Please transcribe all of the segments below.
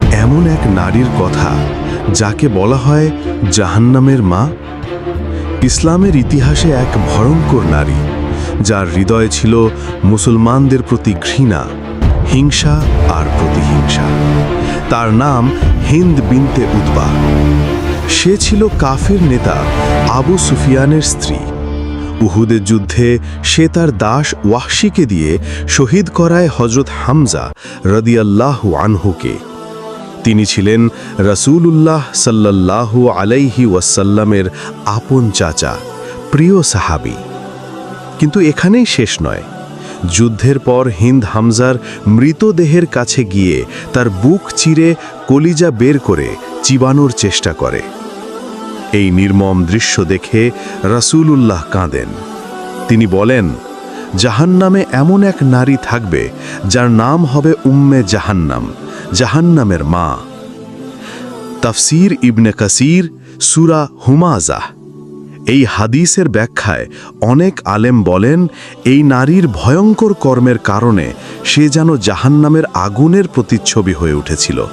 এমন এক নারীর কথা যাকে বলা হয় জাহান্নামের মা। ইসলামের ইতিহাসে এক ভয়ঙ্কর নারী, যার হৃদয়ে ছিল মুসলমানদের প্রতি ঘৃণা, হিংসা আর প্রতিহিংসা। তার নাম হিন্দ বিনতে উতবা। সে ছিল কাফের নেতা আবু সুফিয়ানের স্ত্রী। উহুদের যুদ্ধে সে তার দাস ওয়াহশিকে দিয়ে শহীদ করায় হজরত হামজা রদিয়াল্লাহু আনহুকে তিনি ছিলেন রসূলুল্লাহ সাল্লাল্লাহু আলাইহি ওয়াসাল্লামের আপন চাচা, প্রিয় সাহাবী। কিন্তু এখানেই শেষ নয়। যুদ্ধের পর হিন্দ হামজার মৃতদেহের কাছে গিয়ে তার বুক চিরে কলিজা বের করে চিবানোর চেষ্টা করে। এই নির্মম দৃশ্য দেখে রাসূলুল্লাহ কাঁদেন। তিনি বলেন জাহান্নামে এমন এক নারী থাকবে, যার নাম হবে উম্মে জাহান্নাম, জাহান্নামের মা। তাফসির ইবনে কাসির, সুরা হুমাজাহ এই হাদিসের ব্যাখ্যায় অনেক আলেম বলেন, এই নারীর ভয়ঙ্কর কর্মের কারণে সে যেন জাহান্নামের আগুনের প্রতিচ্ছবি হয়ে উঠেছিল।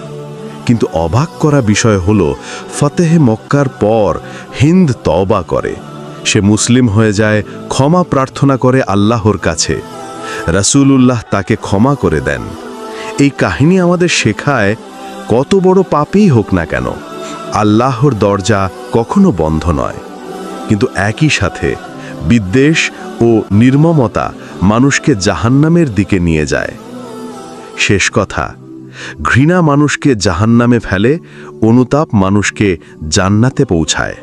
কিন্তু অবাক করা বিষয় হল, ফতেহে মক্কার পর হিন্দ তওবা করে। সে মুসলিম হয়ে যায়, ক্ষমা প্রার্থনা করে আল্লাহর কাছে। রাসূলুল্লাহ তাকে ক্ষমা করে দেন। এই কাহিনী আমাদের শেখায় কত বড় পাপেই হোক না কেন, আল্লাহর দরজা কখনো বন্ধ নয়। কিন্তু একই সাথে বিদ্বেষ ও নির্মমতা মানুষকে জাহান্নামের দিকে নিয়ে যায়। শেষ কথা, ঘৃণা মানুষকে জাহান্নামে ফেলে, অনুতাপ মানুষকে জান্নাতে পৌঁছায়।